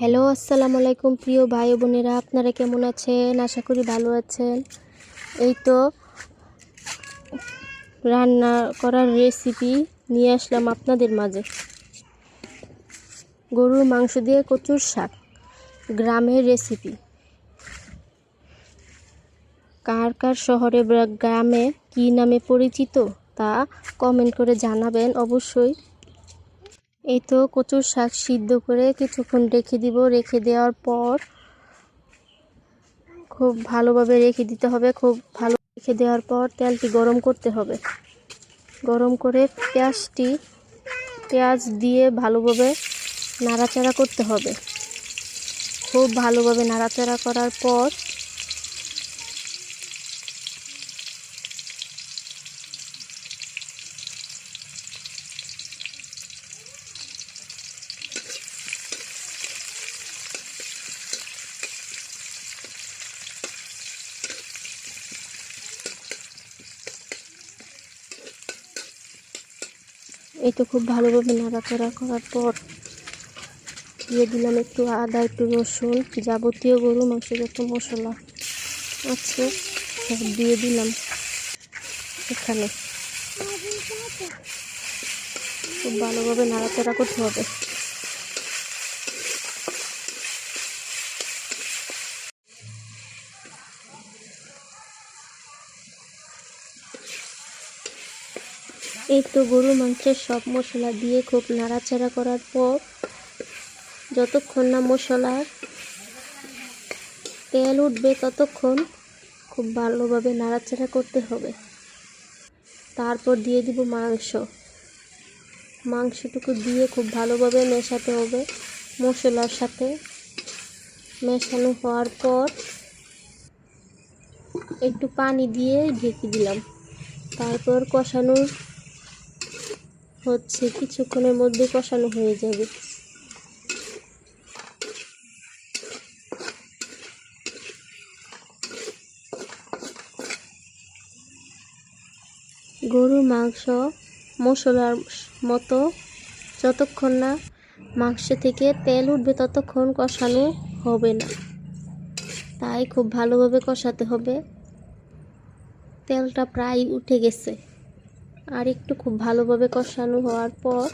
Hello, আসসালামু আলাইকুম প্রিয় ভাই বোনেরা। আপনারা কেমন আছেন? আশা করি ভালো আছেন। এই তো রান্না করার রেসিপি নিয়ে আসলাম আপনাদের মাঝে। গরুর মাংস দিয়ে কচুর শাক, গ্রামের রেসিপি কার কার শহরে গ্রামে কী নামে পরিচিত তা কমেন্ট করে জানাবেন অবশ্যই। এই তো কচুর শাক সিদ্ধ করে কিছুক্ষণ রেখে দিব। রেখে দেওয়ার পর খুব ভালোভাবে রেখে দিতে হবে। খুব ভালো রেখে দেওয়ার পর তেলটি গরম করতে হবে। গরম করে পেঁয়াজটি, পেঁয়াজ দিয়ে ভালোভাবে নাড়াচাড়া করতে হবে। খুব ভালোভাবে নাড়াচাড়া করার পর এই তো খুব ভালোভাবে নাড়াচাড়া করার পর দিয়ে দিলাম একটু আদা, একটু রসুন যাবতীয় গরু মাংস যত মশলা আছে সব দিয়ে দিলাম এখানে। খুব ভালোভাবে নাড়াচাড়া করতে হবে। এই তো গরু মাংসের সব মশলা দিয়ে খুব নাড়াচাড়া করার পর যতক্ষণ না মশলার তেল উঠবে ততক্ষণ খুব ভালোভাবে নাড়াচাড়া করতে হবে। তারপর দিয়ে দিব মাংস। মাংসটুকু দিয়ে খুব ভালোভাবে মেশাতে হবে মশলার সাথে। মেশানো হওয়ার পর একটু পানি দিয়ে ঢেকে দিলাম। তারপর কষানোর হচ্ছে কিছুক্ষণের মধ্যে কষানো হয়ে যাবে। গরুর মাংস, মশলার মতো যতক্ষণ না মাংস থেকে তেল উঠবে ততক্ষণ কষানো হবে না। তাই খুব ভালোভাবে কষাতে হবে। তেলটা প্রায় উঠে গেছে। আর একটু খুব ভালোভাবে কষানো হওয়ার পর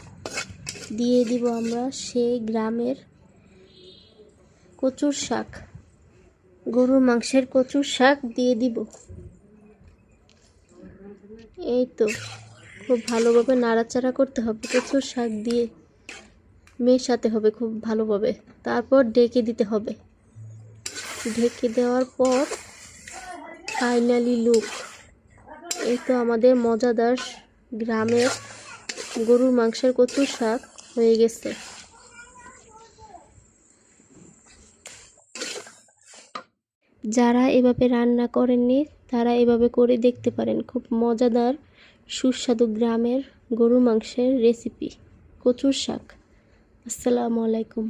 দিয়ে দিব আমরা সেই গ্রামের কচুর শাক। গরুর মাংসের কচুর শাক দিয়ে দিব। এই তো, খুব ভালোভাবে নাড়াচাড়া করতে হবে, কচুর শাক দিয়ে মেশাতে হবে খুব ভালোভাবে। তারপর ডেকে দিতে হবে। ঢেকে দেওয়ার পর ফাইনালি লুক এই তো আমাদের মজাদার গ্রামের গরুর মাংসের কচুর শাক হয়ে গেছে। যারা এভাবে রান্না করেননি, তারা এভাবে করে দেখতে পারেন। খুব মজাদার, সুস্বাদু গ্রামের গরু মাংসের রেসিপি কচুর শাক। আসসালামু আলাইকুম।